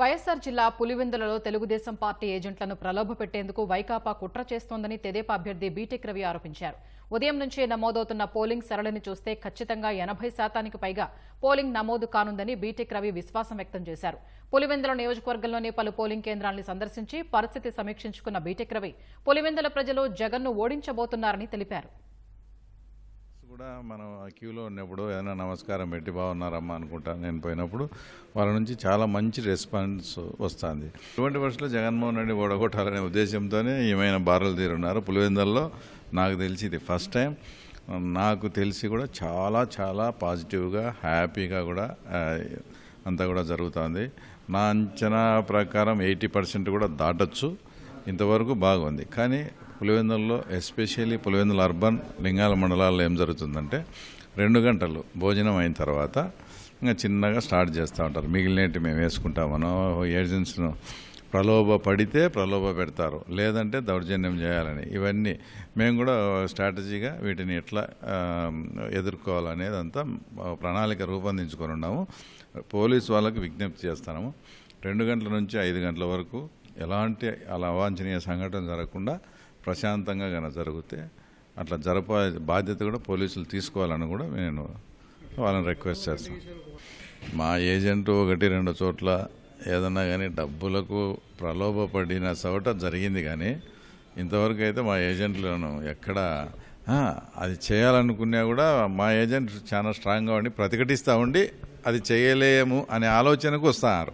వైఎస్సార్ జిల్లా పులివెందులలో తెలుగుదేశం పార్టీ ఏజెంట్లను ప్రలోభ పెట్టేందుకు వైకాపా కుట్ర చేస్తోందని తెదేపా అభ్యర్థి బీటెక్ రవి ఆరోపించారు. ఉదయం నుంచే నమోదవుతున్న పోలింగ్ సరళిని చూస్తే ఖచ్చితంగా ఎనభై శాతానికి పైగా పోలింగ్ నమోదు కానుందని బీటెక్ రవి విశ్వాసం వ్యక్తం చేశారు. పులివెందుల నియోజకవర్గంలోని పలు పోలింగ్ కేంద్రాలను సందర్శించి పరిస్థితి సమీక్షించుకున్న బీటెక్ రవి పులివెందుల ప్రజలు జగన్ను ఓడించబోతున్నారని తెలిపారు. కూడా మనం ఆ క్యూలో ఉన్నప్పుడు ఏదైనా నమస్కారం పెట్టి బాగున్నారమ్మా అనుకుంటా నేను పోయినప్పుడు వాళ్ళ నుంచి చాలా మంచి రెస్పాన్స్ వస్తుంది. ఇటువంటి వర్షంలో జగన్మోహన్ రెడ్డి ఓడగొట్టాలనే ఉద్దేశంతోనే ఏమైనా బారలు తీరున్నారు. పులివెందల్లో నాకు తెలిసి ఇది ఫస్ట్ టైం. నాకు తెలిసి కూడా చాలా చాలా పాజిటివ్గా హ్యాపీగా కూడా అంతా కూడా జరుగుతుంది. నా అంచనా ప్రకారం ఎయిటీ పర్సెంట్ కూడా దాటచ్చు. ఇంతవరకు బాగుంది. కానీ పులివెందులలో ఎస్పెషల్లీ పులివెందుల అర్బన్ లింగాల మండలాల్లో ఏం జరుగుతుందంటే రెండు గంటలు భోజనం అయిన తర్వాత ఇంకా చిన్నగా స్టార్ట్ చేస్తూ ఉంటారు. మిగిలినట్టు మేము వేసుకుంటామనో ఏజెంట్స్ను ప్రలోభ పడితే ప్రలోభ పెడతారు. లేదంటే దౌర్జన్యం చేయాలని. ఇవన్నీ మేము కూడా స్ట్రాటజీగా వీటిని ఎట్లా ఎదుర్కోవాలనేది అంతా ప్రణాళిక రూపొందించుకొని ఉన్నాము. పోలీస్ వాళ్ళకి విజ్ఞప్తి చేస్తున్నాము రెండు గంటల నుంచి ఐదు గంటల వరకు ఎలాంటి అలా అవాంఛనీయ సంఘటన జరగకుండా ప్రశాంతంగా కనుక జరిగితే అట్లా జరప బాధ్యత కూడా పోలీసులు తీసుకోవాలని కూడా నేను వాళ్ళని రిక్వెస్ట్ చేస్తాను. మా ఏజెంట్ ఒకటి రెండు చోట్ల ఏదన్నా కానీ డబ్బులకు ప్రలోభపడిన చోట జరిగింది కానీ ఇంతవరకు అయితే మా ఏజెంట్లను ఎక్కడ అది చేయాలనుకున్నా కూడా మా ఏజెంట్ చాలా స్ట్రాంగ్గా ఉండి ప్రతిఘటిస్తూ ఉండి అది చేయలేము అనే ఆలోచనకు వస్తారు.